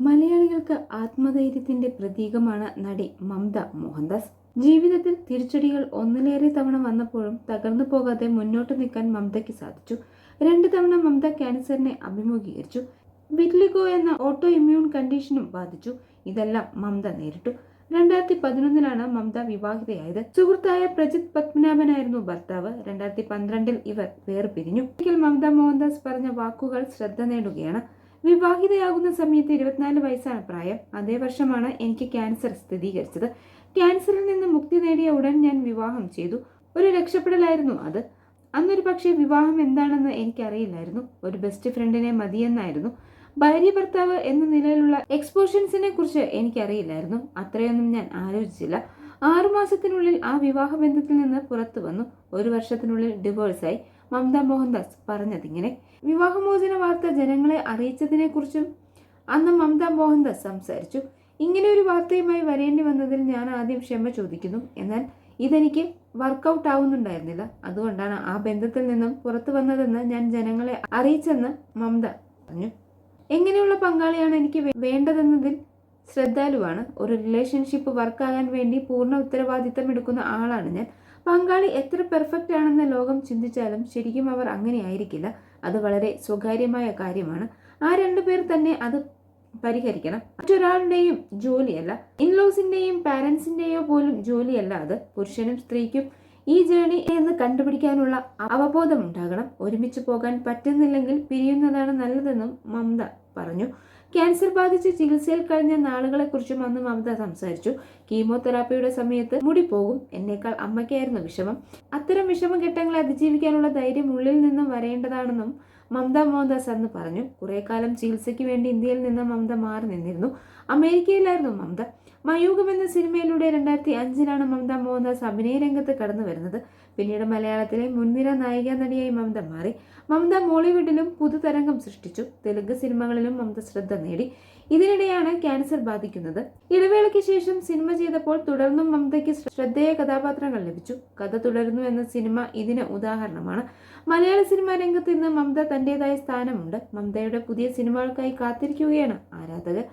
മലയാളികൾക്ക് ആത്മധൈര്യത്തിന്റെ പ്രതീകമാണ് നടി മമത മോഹൻദാസ്. ജീവിതത്തിൽ തിരിച്ചടികൾ ഒന്നിലേറെ തവണ വന്നപ്പോഴും തകർന്നു പോകാതെ മുന്നോട്ട് നിൽക്കാൻ മമതയ്ക്ക് സാധിച്ചു. രണ്ട് തവണ മമത ക്യാൻസറിനെ അഭിമുഖീകരിച്ചു. വിറ്റ്ലിഗോ എന്ന ഓട്ടോ ഇമ്മ്യൂൺ കണ്ടീഷനും ബാധിച്ചു. ഇതെല്ലാം മമത നേരിട്ടു. രണ്ടായിരത്തി പതിനൊന്നിലാണ് മമത വിവാഹിതയായത്. സുഹൃത്തായ പ്രജിത് പത്മനാഭനായിരുന്നു ഭർത്താവ്. രണ്ടായിരത്തി പന്ത്രണ്ടിൽ ഇവർ വേർപിരിഞ്ഞു. ഒരിക്കൽ മമത മോഹൻദാസ് പറഞ്ഞ വാക്കുകൾ ശ്രദ്ധ നേടുകയാണ്. വിവാഹിതയാകുന്ന സമയത്ത് ഇരുപത്തിനാല് വയസ്സാണ് പ്രായം. അതേ വർഷമാണ് എനിക്ക് ക്യാൻസർ സ്ഥിരീകരിച്ചത്. ക്യാൻസറിൽ നിന്ന് മുക്തി നേടിയ ഉടൻ ഞാൻ വിവാഹം ചെയ്തു. ഒരു രക്ഷപ്പെടലായിരുന്നു അത്. അന്നൊരു പക്ഷേ വിവാഹം എന്താണെന്ന് എനിക്കറിയില്ലായിരുന്നു. ഒരു ബെസ്റ്റ് ഫ്രണ്ടിനെ മതിയെന്നായിരുന്നു. ഭാര്യ ഭർത്താവ് എന്ന നിലയിലുള്ള എക്സ്പോഷൻസിനെ കുറിച്ച് എനിക്കറിയില്ലായിരുന്നു. അത്രയൊന്നും ഞാൻ ആലോചിച്ചില്ല. ആറുമാസത്തിനുള്ളിൽ ആ വിവാഹ ബന്ധത്തിൽ നിന്ന് പുറത്തു വന്നു ഒരു വർഷത്തിനുള്ളിൽ ഡിവോഴ്സായി മമത മോഹൻദാസ് പറഞ്ഞതിങ്ങനെ വിവാഹമോചന വാർത്ത ജനങ്ങളെ അറിയിച്ചതിനെക്കുറിച്ചും അന്ന് മമത മോഹൻദാസ് സംസാരിച്ചു. ഇങ്ങനെ ഒരു വാർത്തയുമായി വരേണ്ടി വന്നതിൽ ഞാൻ ആദ്യം ക്ഷമ ചോദിക്കുന്നു. എന്നാൽ ഇതെനിക്ക് വർക്കൗട്ട് ആവുന്നുണ്ടായിരുന്നില്ല. അതുകൊണ്ടാണ് ആ ബന്ധത്തിൽ നിന്നും പുറത്തു വന്നതെന്ന് ഞാൻ ജനങ്ങളെ അറിയിച്ചെന്ന് മമത പറഞ്ഞു. എങ്ങനെയുള്ള പങ്കാളിയാണ് എനിക്ക് വേണ്ടതെന്നതിൽ ശ്രദ്ധാലുവാണ്. ഒരു റിലേഷൻഷിപ്പ് വർക്കാകാൻ വേണ്ടി പൂർണ ഉത്തരവാദിത്തം എടുക്കുന്ന ആളാണ് ഞാൻ. പങ്കാളി എത്ര പെർഫെക്റ്റ് ആണെന്ന് ലോകം ചിന്തിച്ചാലും ശരിക്കും അവർ അങ്ങനെയായിരിക്കില്ല. അത് വളരെ സ്വകാര്യമായ കാര്യമാണ്. ആ രണ്ടു പേർ തന്നെ അത് പരിഹരിക്കണം. മറ്റൊരാളുടെയും ജോലിയല്ല. ഇൻലോസിന്റെയും പാരന്റ്സിന്റെയോ പോലും ജോലിയല്ല അത്. പുരുഷനും സ്ത്രീക്കും ഈ ജേണി എന്ന് കണ്ടുപിടിക്കാനുള്ള അവബോധം ഉണ്ടാകണം. ഒരുമിച്ച് പോകാൻ പറ്റുന്നില്ലെങ്കിൽ പിരിയുന്നതാണ് നല്ലതെന്നും മമത പറഞ്ഞു. ക്യാൻസർ ബാധിച്ച് ചികിത്സയിൽ കഴിഞ്ഞ നാളുകളെക്കുറിച്ചും അന്ന് മമത സംസാരിച്ചു. കീമോതെറാപ്പിയുടെ സമയത്ത് മുടി പോകും. എന്നേക്കാൾ അമ്മയ്ക്കായിരുന്നു വിഷമം. അത്തരം വിഷമഘട്ടങ്ങളെ അതിജീവിക്കാനുള്ള ധൈര്യം ഉള്ളിൽ നിന്നും വരേണ്ടതാണെന്നും മമത മോഹൻദാസ് അന്ന് പറഞ്ഞു. കുറെ കാലം ചികിത്സയ്ക്ക് വേണ്ടി ഇന്ത്യയിൽ നിന്ന് മമത മാറി നിന്നിരുന്നു. അമേരിക്കയിലായിരുന്നു മമത. മയൂകം എന്ന സിനിമയിലൂടെ രണ്ടായിരത്തി അഞ്ചിലാണ് മമത മോഹൻദാസ് അഭിനയ രംഗത്ത് കടന്നു വരുന്നത് പിന്നീട് മലയാളത്തിലെ മുൻനിര നായിക നടിയായി മമത മാറി. മമത മോളിവുഡിലും പുതുതരംഗം സൃഷ്ടിച്ചു. തെലുങ്ക് സിനിമകളിലും മമത ശ്രദ്ധ നേടി. ഇതിനിടെയാണ് ക്യാൻസർ ബാധിക്കുന്നത്. ഇടവേളയ്ക്ക് ശേഷം സിനിമ ചെയ്തപ്പോൾ തുടർന്നും മമതയ്ക്ക് ശ്രദ്ധേയ കഥാപാത്രങ്ങൾ ലഭിച്ചു. കഥ തുടരുന്നു എന്ന സിനിമ ഇതിന് ഉദാഹരണമാണ്. മലയാള സിനിമാ രംഗത്ത് ഇന്ന് മമത തന്റേതായ സ്ഥാനമുണ്ട്. മമതയുടെ പുതിയ സിനിമകൾക്കായി കാത്തിരിക്കുകയാണ് ആരാധകർ.